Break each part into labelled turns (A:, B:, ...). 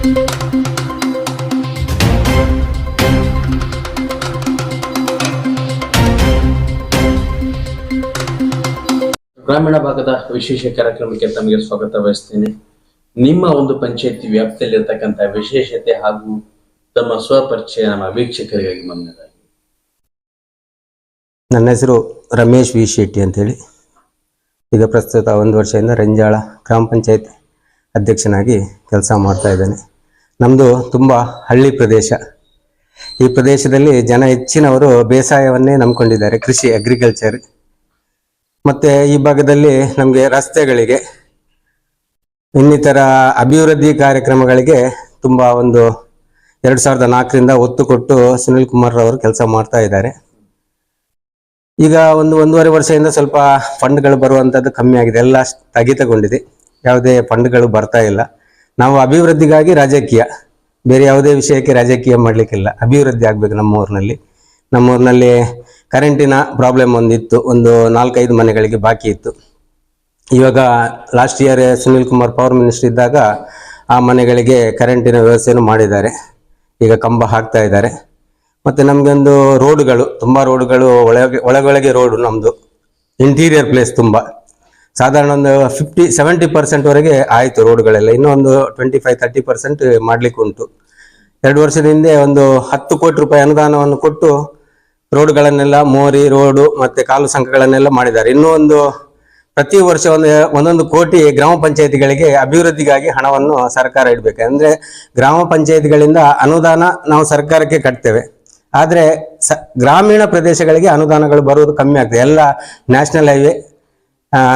A: ಗ್ರಾಮೀಣ ಭಾಗದ ವಿಶೇಷ ಕಾರ್ಯಕ್ರಮಕ್ಕೆ ತಮಗೆ ಸ್ವಾಗತ ಬಯಸ್ತೇನೆ ನಿಮ್ಮ ಒಂದು ಪಂಚಾಯತಿ ವ್ಯಾಪ್ತಿಯಲ್ಲಿರ್ತಕ್ಕಂಥ ವಿಶೇಷತೆ ಹಾಗೂ ತಮ್ಮ ಸ್ವಪರಿಚಯ ನಮ್ಮ ವೀಕ್ಷಕರಿಗಾಗಿ ಮೊದಲನೇದಾಗಿ
B: ನನ್ನ ಹೆಸರು ರಮೇಶ್ ವಿ ಶೆಟ್ಟಿ ಅಂತೇಳಿ. ಈಗ ಪ್ರಸ್ತುತ ಒಂದು ವರ್ಷದಿಂದ ರಂಜಾಳ ಗ್ರಾಮ ಪಂಚಾಯತ್ ಅಧ್ಯಕ್ಷನಾಗಿ ಕೆಲಸ ಮಾಡ್ತಾ ಇದ್ದೇನೆ. ನಮ್ಮದು ತುಂಬ ಹಳ್ಳಿ ಪ್ರದೇಶ. ಈ ಪ್ರದೇಶದಲ್ಲಿ ಜನ ಹೆಚ್ಚಿನವರು ಬೇಸಾಯವನ್ನೇ ನಂಬ್ಕೊಂಡಿದ್ದಾರೆ, ಕೃಷಿ ಅಗ್ರಿಕಲ್ಚರ್ ಮತ್ತು ಈ ಭಾಗದಲ್ಲಿ ನಮಗೆ ರಸ್ತೆಗಳಿಗೆ, ಇನ್ನಿತರ ಅಭಿವೃದ್ಧಿ ಕಾರ್ಯಕ್ರಮಗಳಿಗೆ ತುಂಬ ಒಂದು ಎರಡು ಸಾವಿರದ ನಾಲ್ಕರಿಂದ ಒತ್ತು ಕೊಟ್ಟು ಸುನಿಲ್ ಕುಮಾರ್ ಅವರು ಕೆಲಸ ಮಾಡ್ತಾ ಇದ್ದಾರೆ. ಈಗ ಒಂದು ಒಂದೂವರೆ ವರ್ಷದಿಂದ ಸ್ವಲ್ಪ ಫಂಡ್ಗಳು ಬರುವಂಥದ್ದು ಕಮ್ಮಿ ಆಗಿದೆ. ಎಲ್ಲ ಸ್ಥಗಿತಗೊಂಡಿದೆ. ಯಾವುದೇ ಫಂಡ್ಗಳು ಬರ್ತಾ ಇಲ್ಲ. ನಾವು ಅಭಿವೃದ್ಧಿಗಾಗಿ ರಾಜಕೀಯ. ಬೇರೆ ಯಾವುದೇ ವಿಷಯಕ್ಕೆ ರಾಜಕೀಯ ಮಾಡಲಿಕ್ಕಿಲ್ಲ. ಅಭಿವೃದ್ಧಿ ಆಗಬೇಕು ನಮ್ಮ ಊರಿನಲ್ಲಿ ನಮ್ಮ ಊರಿನಲ್ಲಿ ಕರೆಂಟಿನ ಪ್ರಾಬ್ಲಮ್ ಒಂದಿತ್ತು. ಒಂದು ನಾಲ್ಕೈದು ಮನೆಗಳಿಗೆ ಬಾಕಿ ಇತ್ತು. ಇವಾಗ last year Sunil Kumar power minister ಇದ್ದಾಗ ಆ ಮನೆಗಳಿಗೆ ಕರೆಂಟಿನ ವ್ಯವಸ್ಥೆಯನ್ನು ಮಾಡಿದ್ದಾರೆ. ಈಗ ಕಂಬ ಹಾಕ್ತಾ ಇದ್ದಾರೆ. ಮತ್ತು ನಮಗೊಂದು ರೋಡ್ಗಳು ತುಂಬ ರೋಡ್ಗಳು ಒಳಗೆ, ಒಳಗೊಳಗೆ ರೋಡು ನಮ್ಮದು ಇಂಟೀರಿಯರ್ ಪ್ಲೇಸ್ ತುಂಬಾ. ಸಾಧಾರಣ ಒಂದು ಫಿಫ್ಟಿ ಸೆವೆಂಟಿ ಪರ್ಸೆಂಟ್ ವರೆಗೆ ಆಯ್ತು ರೋಡ್ಗಳೆಲ್ಲ. ಇನ್ನೂ ಒಂದು ಟ್ವೆಂಟಿ ಫೈವ್ ತರ್ಟಿ ಪರ್ಸೆಂಟ್ ಮಾಡ್ಲಿಕ್ಕೆ ಉಂಟು. ಎರಡು ವರ್ಷದ ಹಿಂದೆ ಒಂದು ಹತ್ತು ಕೋಟಿ ರೂಪಾಯಿ ಅನುದಾನವನ್ನು ಕೊಟ್ಟು ರೋಡ್ಗಳನ್ನೆಲ್ಲ ಮೋರಿ, ರೋಡು ಮತ್ತು ಕಾಲು ಸಂಘಗಳನ್ನೆಲ್ಲ ಮಾಡಿದ್ದಾರೆ. ಇನ್ನೂ ಒಂದು ಪ್ರತಿ ವರ್ಷ ಒಂದು, ಒಂದೊಂದು ಕೋಟಿ ಗ್ರಾಮ ಪಂಚಾಯತಿಗಳಿಗೆ ಅಭಿವೃದ್ಧಿಗಾಗಿ ಹಣವನ್ನು ಸರ್ಕಾರ ಇಡಬೇಕು. ಅಂದರೆ ಗ್ರಾಮ ಪಂಚಾಯತಿಗಳಿಂದ ಅನುದಾನ ನಾವು ಸರ್ಕಾರಕ್ಕೆ ಕಟ್ತೇವೆ. ಆದರೆ ಸ, ಗ್ರಾಮೀಣ ಪ್ರದೇಶಗಳಿಗೆ ಅನುದಾನಗಳು ಬರುವುದು ಕಮ್ಮಿ ಆಗ್ತದೆ. ಎಲ್ಲ ನ್ಯಾಷನಲ್ ಹೈವೇ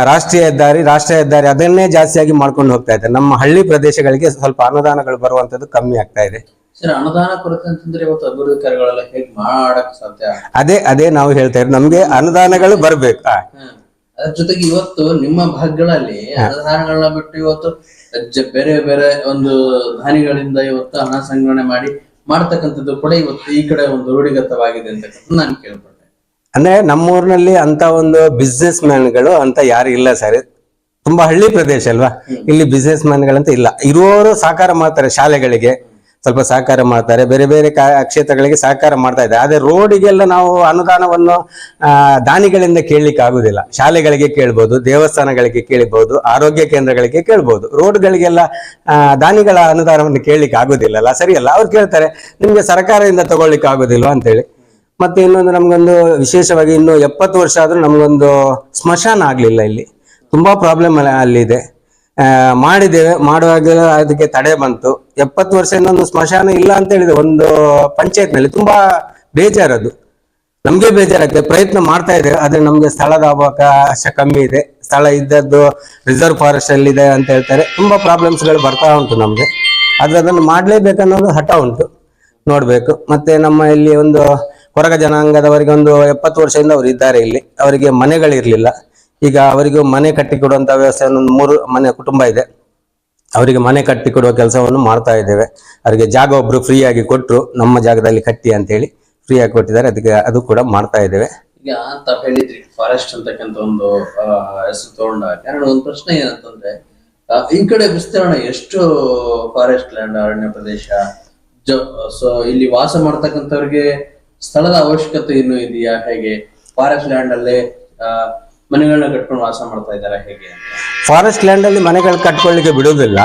B: ರಾಷ್ಟ್ರೀಯ ಹೆದ್ದಾರಿ ರಾಷ್ಟ್ರೀಯ ಹೆದ್ದಾರಿ ಅದನ್ನೇ ಜಾಸ್ತಿಯಾಗಿ ಮಾಡ್ಕೊಂಡು ಹೋಗ್ತಾ ಇದ್ದಾರೆ ನಮ್ಮ ಹಳ್ಳಿ ಪ್ರದೇಶಗಳಿಗೆ ಸ್ವಲ್ಪ ಅನುದಾನಗಳು ಬರುವಂತದ್ದು ಕಮ್ಮಿ ಆಗ್ತಾ ಇದೆ.
A: ಸರ್ ಅನುದಾನ ಕೊರತೆ ಅಂತಂದ್ರೆ ಇವತ್ತು ಅಭಿವೃದ್ಧಿ ಕಾರ್ಯಗಳೆಲ್ಲ ಹೇಗೆ ಮಾಡಕ್ ಸಾಧ್ಯ?
B: ಅದೇ ಅದೇ ನಾವು ಹೇಳ್ತಾ ಇದ್ರೆ ನಮ್ಗೆ ಅನುದಾನಗಳು ಬರ್ಬೇಕು.
A: ಅದ್ರ ಜೊತೆಗೆ ಇವತ್ತು ನಿಮ್ಮ ಭಾಗಗಳಲ್ಲಿ ಅನುದಾನಗಳನ್ನ ಬಿಟ್ಟು ಇವತ್ತು ಬೇರೆ ಬೇರೆ ಒಂದು ಧಾನಿಗಳಿಂದ ಇವತ್ತು ಹಣ ಸಂಗ್ರಹಣೆ ಮಾಡಿ ಮಾಡ್ತಕ್ಕಂಥದ್ದು ಕೂಡ ಇವತ್ತು ಈ ಕಡೆ ಒಂದು ರೂಢಿಗತವಾಗಿದೆ ಅಂತ ನಾನು ಕೇಳ್ಪಟ್ಟೆ
B: ಅಂದ್ರೆ ನಮ್ಮೂರಿನಲ್ಲಿ ಅಂತ ಒಂದು ಬಿಸ್ನೆಸ್ ಮ್ಯಾನ್ಗಳು ಅಂತ ಯಾರು ಇಲ್ಲ ಸರ್. ತುಂಬಾ ಹಳ್ಳಿ ಪ್ರದೇಶ ಅಲ್ವಾ? ಇಲ್ಲಿ ಬಿಸ್ನೆಸ್ ಮ್ಯಾನ್ಗಳಂತ ಇಲ್ಲ. ಇರುವವರು ಸಹಕಾರ ಮಾಡ್ತಾರೆ ಶಾಲೆಗಳಿಗೆ. ಸ್ವಲ್ಪ ಸಹಕಾರ ಮಾಡ್ತಾರೆ. ಬೇರೆ ಬೇರೆ ಕ್ಷೇತ್ರಗಳಿಗೆ ಸಹಕಾರ ಮಾಡ್ತಾ ಇದ್ದಾರೆ. ಆದ್ರೆ ರೋಡಿಗೆಲ್ಲ ನಾವು ಅನುದಾನವನ್ನು ದಾನಿಗಳಿಂದ ಕೇಳಲಿಕ್ಕೆ ಆಗುದಿಲ್ಲ. ಶಾಲೆಗಳಿಗೆ ಕೇಳ್ಬೋದು, ದೇವಸ್ಥಾನಗಳಿಗೆ ಕೇಳಬಹುದು ಆರೋಗ್ಯ ಕೇಂದ್ರಗಳಿಗೆ ಕೇಳ್ಬೋದು. ರೋಡ್ಗಳಿಗೆಲ್ಲ ದಾನಿಗಳ ಅನುದಾನವನ್ನು ಕೇಳಲಿಕ್ಕೆ ಆಗುದಿಲ್ಲ ಅಲ್ಲ? ಸರಿಯಲ್ಲ? ಅವ್ರು ಕೇಳ್ತಾರೆ. ನಿಮ್ಗೆ ಸರ್ಕಾರದಿಂದ ತಗೊಳ್ಲಿಕ್ಕೆ ಆಗುದಿಲ್ವಾ ಅಂತೇಳಿ. ಮತ್ತೆ ಇನ್ನೊಂದು ನಮ್ಗೊಂದು ವಿಶೇಷವಾಗಿ ಇನ್ನು ಎಪ್ಪತ್ತು ವರ್ಷ ಆದ್ರೂ ನಮ್ಗೊಂದು ಸ್ಮಶಾನ ಆಗ್ಲಿಲ್ಲ ಇಲ್ಲಿ. ತುಂಬಾ ಪ್ರಾಬ್ಲಮ್ ಅಲ್ಲಿದೆ. ಮಾಡಿದ್ದೇವೆ. ಮಾಡುವಾಗ ಅದಕ್ಕೆ ತಡೆ ಬಂತು. ಎಪ್ಪತ್ತು ವರ್ಷ ಇನ್ನೊಂದು ಸ್ಮಶಾನ ಇಲ್ಲ ಅಂತ ಹೇಳಿದೆ ಒಂದು ಪಂಚಾಯತ್ನಲ್ಲಿ ತುಂಬಾ ಬೇಜಾರದು. ನಮ್ಗೆ ಬೇಜಾರಾಗ್ತದೆ. ಪ್ರಯತ್ನ ಮಾಡ್ತಾ ಇದ್ದೇವೆ. ಆದ್ರೆ ನಮ್ಗೆ ಸ್ಥಳದ ಅವಕಾಶ ಕಮ್ಮಿ ಇದೆ. ಸ್ಥಳ ಇದ್ದದ್ದು ರಿಸರ್ವ್ ಫಾರೆಸ್ಟ್ ಅಲ್ಲಿ ಇದೆ ಅಂತ ಹೇಳ್ತಾರೆ. ತುಂಬಾ ಪ್ರಾಬ್ಲಮ್ಸ್ಗಳು ಬರ್ತಾ ಉಂಟು ನಮ್ಗೆ. ಆದ್ರೆ ಅದನ್ನು ಮಾಡ್ಲೇಬೇಕನ್ನೋದು ಹಠ ಉಂಟು. ನೋಡ್ಬೇಕು. ಮತ್ತೆ ನಮ್ಮ ಇಲ್ಲಿ ಒಂದು ಹೊರಗ ಜನಾಂಗದವರಿಗೆ ಒಂದು ಎಪ್ಪತ್ತು ವರ್ಷದಿಂದ ಅವರು ಇದ್ದಾರೆ ಇಲ್ಲಿ. ಅವರಿಗೆ ಮನೆಗಳಿರಲಿಲ್ಲ. ಈಗ ಅವರಿಗೂ ಮನೆ ಕಟ್ಟಿಕೊಡುವಂತ ವ್ಯವಸ್ಥೆ ಒಂದು ಮೂರು ಮನೆ ಕುಟುಂಬ ಇದೆ. ಅವರಿಗೆ ಮನೆ ಕಟ್ಟಿ ಕೊಡುವ ಕೆಲಸವನ್ನು ಮಾಡ್ತಾ ಇದ್ದೇವೆ. ಅವರಿಗೆ ಜಾಗ ಒಬ್ರು ಫ್ರೀ ಆಗಿ ಕೊಟ್ಟರು ನಮ್ಮ ಜಾಗದಲ್ಲಿ ಕಟ್ಟಿ ಅಂತೇಳಿ ಫ್ರೀ ಆಗಿ ಕೊಟ್ಟಿದ್ದಾರೆ. ಅದಕ್ಕೆ ಅದು ಕೂಡ ಮಾಡ್ತಾ ಇದ್ದೇವೆ.
A: ಈಗ ಅಂತ ಹೇಳಿದ್ರಿ ಫಾರೆಸ್ಟ್ ಅಂತಕ್ಕಂಥ ಒಂದು ಹೆಸರು ತಗೊಂಡಾಗ ಕಾರಣ ಒಂದು ಪ್ರಶ್ನೆ ಏನಂತಂದ್ರೆ ಈ ಕಡೆ ವಿಸ್ತೀರ್ಣ ಎಷ್ಟು ಫಾರೆಸ್ಟ್ ಲ್ಯಾಂಡ್ ಅರಣ್ಯ ಪ್ರದೇಶ ಸೊ, ಇಲ್ಲಿ ವಾಸ ಮಾಡ್ತಕ್ಕಂಥವ್ರಿಗೆ ಸ್ಥಳದ ಅವಶ್ಯಕತೆ ಇನ್ನೂ ಇದೆಯಾ? ಹೇಗೆ? ಫಾರೆಸ್ಟ್ ಲ್ಯಾಂಡ್ ಅಲ್ಲೇ ಮನೆಗಳನ್ನ ಕಟ್ಕೊಂಡು ವಾಸ ಮಾಡ್ತಾ ಇದ್ದಾರೆ? ಹೇಗೆ
B: ಫಾರೆಸ್ಟ್ ಲ್ಯಾಂಡ್ ಅಲ್ಲಿ ಮನೆಗಳು ಕಟ್ಕೊಳ್ಳಿಕ್ಕೆ ಬಿಡುವುದಿಲ್ಲ.